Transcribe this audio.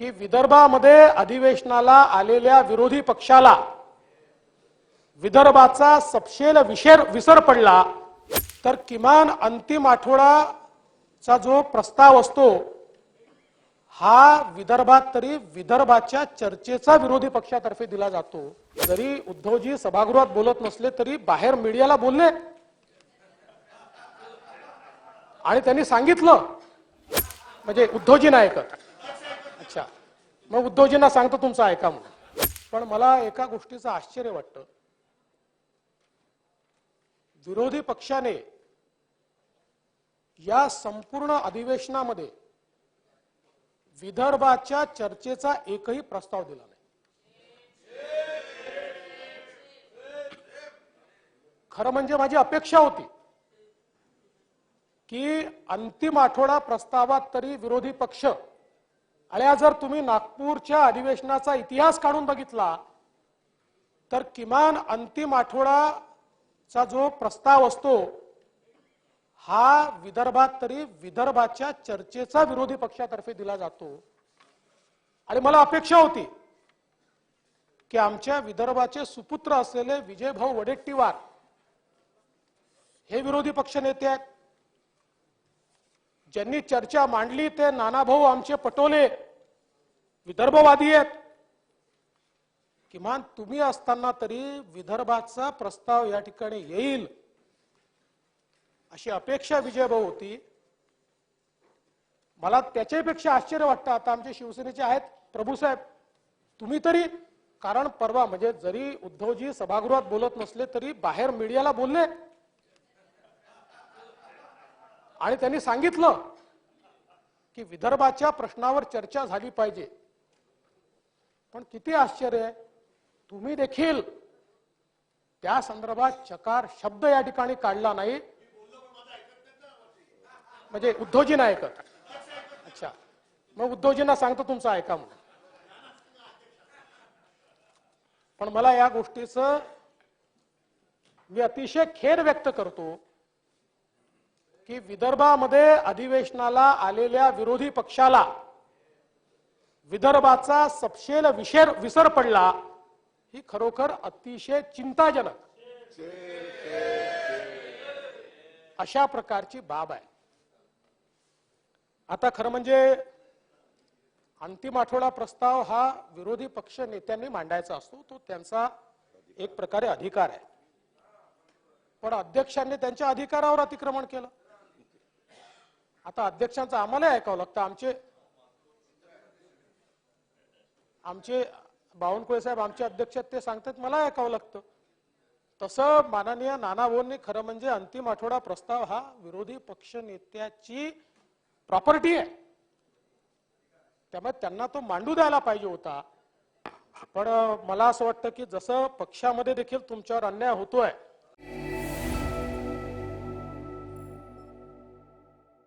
की विदर्भामध्ये अधिवेशनाला आलेल्या विरोधी पक्षाला विदर्भाचा सपशेल विशेर विसर पडला तर किमान अंतिम आठवडाचा जो प्रस्ताव असतो हा विदर्भात तरी विदर्भाच्या चर्चेचा विरोधी पक्षातर्फे दिला जातो. जरी उद्धवजी सभागृहात बोलत नसले तरी बाहेर मीडियाला बोलले. आणि त्यांनी सांगितलं म्हणजे उद्धवजी नाही अच्छा मग उद्धवजींना सांगतो तुमचं ऐका म्हणून. पण मला एका गोष्टीचं आश्चर्य वाटतं. विरोधी पक्षाने या संपूर्ण अधिवेशनामध्ये विदर्भाच्या चर्चेचा एकही प्रस्ताव दिला नाही. खरं म्हणजे माझी अपेक्षा होती की अंतिम आठवडा प्रस्तावात तरी विरोधी पक्ष आणि जर तुम्ही नागपूरच्या अधिवेशनाचा इतिहास काढून बघितला तर किमान अंतिम आठवडाचा जो प्रस्ताव असतो हा विदर्भात तरी विदर्भाच्या चर्चेचा विरोधी पक्षातर्फे दिला जातो. आणि मला अपेक्षा होती की आमच्या विदर्भाचे सुपुत्र असलेले विजयभाऊ वडेट्टीवार हे विरोधी पक्ष नेते आहेत. ज्यांनी चर्चा मांडली ते नानाभाऊ आमचे पटोले विदर्भवादी आहेत. किमान तुम्ही असताना तरी विदर्भाचा प्रस्ताव या ठिकाणी येईल. अशी अपेक्षा विजयभाऊ होती. मला त्याच्यापेक्षा आश्चर्य वाटतं. आता आमचे शिवसेनेचे आहेत. प्रभूसाहेब तुम्ही तरी कारण परवा म्हणजे जरी उद्धवजी सभागृहात बोलत नसले तरी बाहेर मीडियाला बोलले. आणि त्यांनी सांगितलं की विदर्भाच्या प्रश्नावर चर्चा झाली पाहिजे. पण किती आश्चर्य तुम्ही देखील त्या संदर्भात चकार शब्द या ठिकाणी काढला नाही. म्हणजे उद्धवजी नाही ऐकत अच्छा. मग उद्धवजींना सांगतो तुमचं ऐका म्हणून. पण मला या गोष्टीचं मी अतिशय खेद व्यक्त करतो. की विदर्भामध्ये अधिवेशनाला आलेल्या विरोधी पक्षाला विदर्भाचा सपशेल विशेर विसर पडला ही खरोखर अतिशय चिंताजनक अशा प्रकारची बाब आहे. आता खरं म्हणजे अंतिम आठवडा प्रस्ताव हा विरोधी पक्ष नेत्यांनी मांडायचा असतो तो त्यांचा एक प्रकारे अधिकार आहे. पण अध्यक्षांनी त्यांच्या अधिकारावर अतिक्रमण केलं. आता अध्यक्षांचं आम्हाला ऐकावं लागतं. आमचे आमचे बावनकुळे साहेब आमचे अध्यक्ष ते सांगतात मला ऐकावं लागतं. तसं माननीय नाना भाऊंनी खरं म्हणजे अंतिम आठवडा प्रस्ताव हा विरोधी पक्ष नेत्याची प्रॉपर्टी आहे. त्यामुळे त्यांना तो मांडू द्यायला पाहिजे होता. पण मला असं वाटतं की जसं पक्षामध्ये देखील तुमच्यावर अन्याय होतोय